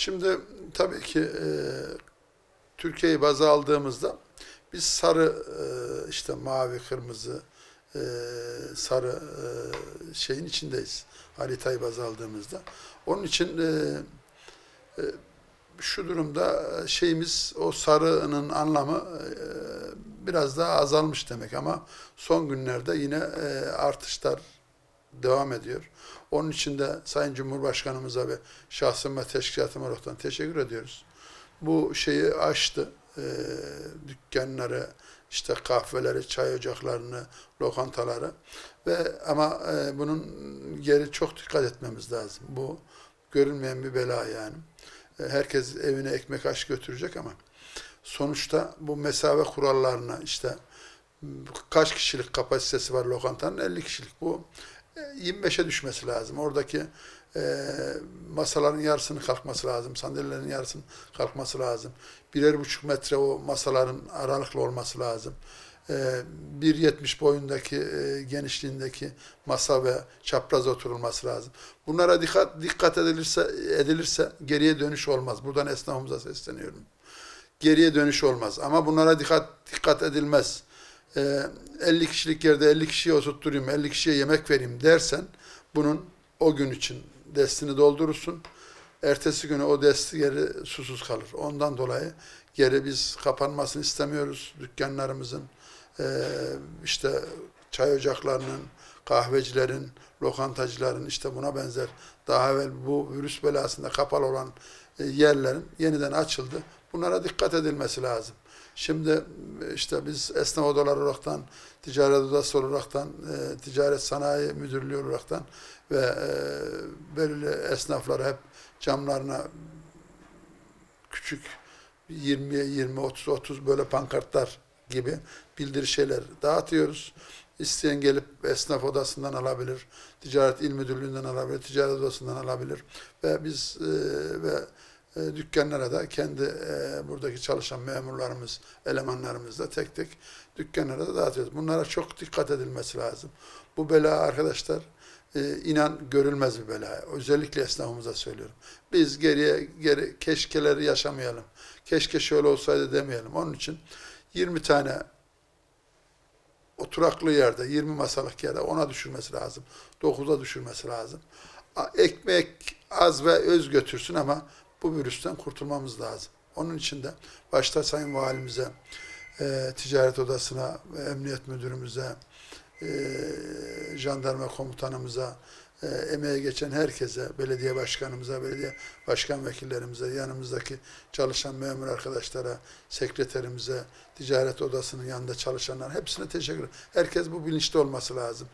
Şimdi tabii ki e, Türkiye'yi baza aldığımızda biz sarı e, işte mavi, kırmızı, e, sarı e, şeyin içindeyiz. Haritayı baz aldığımızda. Onun için e, e, şu durumda şeyimiz o sarının anlamı e, biraz daha azalmış demek ama son günlerde yine e, artışlar devam ediyor. Onun için de Sayın Cumhurbaşkanımıza ve şahsım ve teşkilatım teşekkür ediyoruz. Bu şeyi aştı. E, dükkanları, işte kahveleri, çay ocaklarını, lokantaları ve ama e, bunun geri çok dikkat etmemiz lazım. Bu görünmeyen bir bela yani. E, herkes evine ekmek aş götürecek ama sonuçta bu mesafe kurallarına işte kaç kişilik kapasitesi var lokantanın 50 kişilik bu 25'e düşmesi lazım. Oradaki e, masaların yarısının kalkması lazım. Sandalyelerin yarısının kalkması lazım. Birer buçuk metre o masaların aralıklı olması lazım. E, 1.70 boyundaki e, genişliğindeki masa ve çapraz oturulması lazım. Bunlara dikkat dikkat edilirse edilirse geriye dönüş olmaz. Buradan esnafımıza sesleniyorum. Geriye dönüş olmaz. Ama bunlara dikkat dikkat edilmez. E, 50 kişilik yerde 50 kişiye oturtturayım, 50 kişiye yemek vereyim dersen bunun o gün için destini doldurursun. Ertesi günü o desti geri susuz kalır. Ondan dolayı geri biz kapanmasını istemiyoruz dükkanlarımızın. Ee, işte çay ocaklarının, kahvecilerin, lokantacıların işte buna benzer daha evvel bu virüs belasında kapalı olan e, yerlerin yeniden açıldı. Bunlara dikkat edilmesi lazım. Şimdi işte biz esnaf odaları olaraktan, ticaret odası olaraktan, e, ticaret sanayi müdürlüğü olaraktan ve e, belirli esnafları hep camlarına küçük 20 20 30 30 böyle pankartlar gibi bildiri şeyler dağıtıyoruz. İsteyen gelip esnaf odasından alabilir, ticaret il müdürlüğünden alabilir, ticaret odasından alabilir ve biz e, ve e, dükkanlara da kendi e, buradaki çalışan memurlarımız, elemanlarımız da tek tek dükkanlara da dağıtıyoruz. Bunlara çok dikkat edilmesi lazım. Bu bela arkadaşlar e, inan görülmez bir bela. Özellikle esnafımıza söylüyorum. Biz geriye geri keşkeleri yaşamayalım. Keşke şöyle olsaydı demeyelim. Onun için 20 tane oturaklı yerde, 20 masalık yerde ona düşürmesi lazım. 9'a düşürmesi lazım. Ekmek az ve öz götürsün ama bu virüsten kurtulmamız lazım. Onun için de başta Sayın Valimize, e, Ticaret Odası'na, Emniyet Müdürümüze, e, jandarma komutanımıza, e, emeğe geçen herkese, belediye başkanımıza, belediye başkan vekillerimize, yanımızdaki çalışan memur arkadaşlara, sekreterimize, ticaret odasının yanında çalışanlar hepsine teşekkür ederim. Herkes bu bilinçte olması lazım.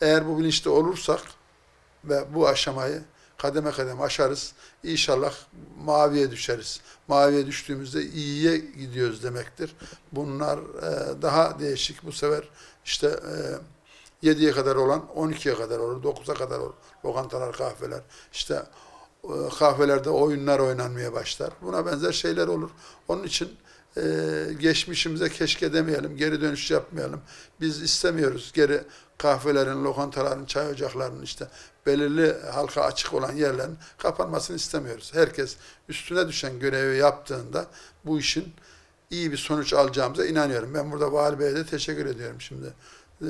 Eğer bu bilinçte olursak ve bu aşamayı kademe kademe aşarız. İnşallah maviye düşeriz. Maviye düştüğümüzde iyiye gidiyoruz demektir. Bunlar e, daha değişik. Bu sefer işte e, 7'ye kadar olan 12'ye kadar olur, 9'a kadar olur. Lokantalar, kahveler. İşte e, kahvelerde oyunlar oynanmaya başlar. Buna benzer şeyler olur. Onun için e, geçmişimize keşke demeyelim, geri dönüş yapmayalım. Biz istemiyoruz geri kahvelerin, lokantaların, çay ocaklarının işte belirli halka açık olan yerlerin kapanmasını istemiyoruz. Herkes üstüne düşen görevi yaptığında bu işin iyi bir sonuç alacağımıza inanıyorum. Ben burada Vali Bey'e de teşekkür ediyorum şimdi. Ee,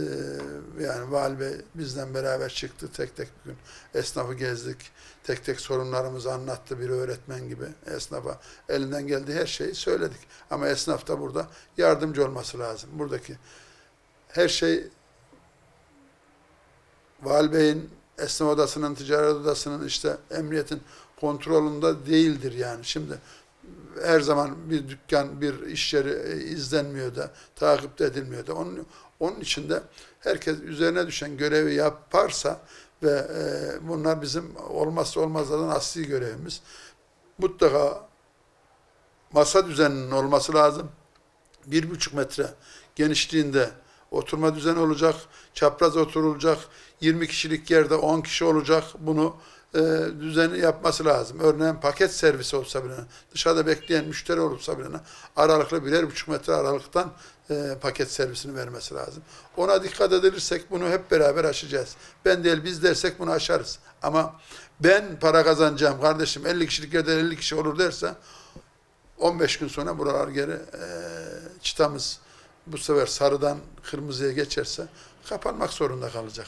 yani Vali Bey bizden beraber çıktı tek tek bugün esnafı gezdik. Tek tek sorunlarımızı anlattı bir öğretmen gibi esnafa. Elinden geldiği her şeyi söyledik. Ama esnaf da burada yardımcı olması lazım. Buradaki her şey Vali Bey'in esnaf odasının, ticaret odasının işte emniyetin kontrolünde değildir yani. Şimdi her zaman bir dükkan, bir iş yeri e, izlenmiyor da, takip edilmiyor da. Onun, onun için de herkes üzerine düşen görevi yaparsa ve e, bunlar bizim olmazsa olmazlardan asli görevimiz. Mutlaka masa düzeninin olması lazım. Bir buçuk metre genişliğinde oturma düzeni olacak, çapraz oturulacak, 20 kişilik yerde 10 kişi olacak. Bunu e, düzeni yapması lazım. Örneğin paket servisi olsa bile, dışarıda bekleyen müşteri olursa bile aralıklı birer buçuk metre aralıktan e, paket servisini vermesi lazım. Ona dikkat edilirsek bunu hep beraber aşacağız. Ben değil biz dersek bunu aşarız. Ama ben para kazanacağım kardeşim 50 kişilik yerde 50 kişi olur derse 15 gün sonra buralar geri e, çıtamız bu sefer sarıdan kırmızıya geçerse kapanmak zorunda kalacak.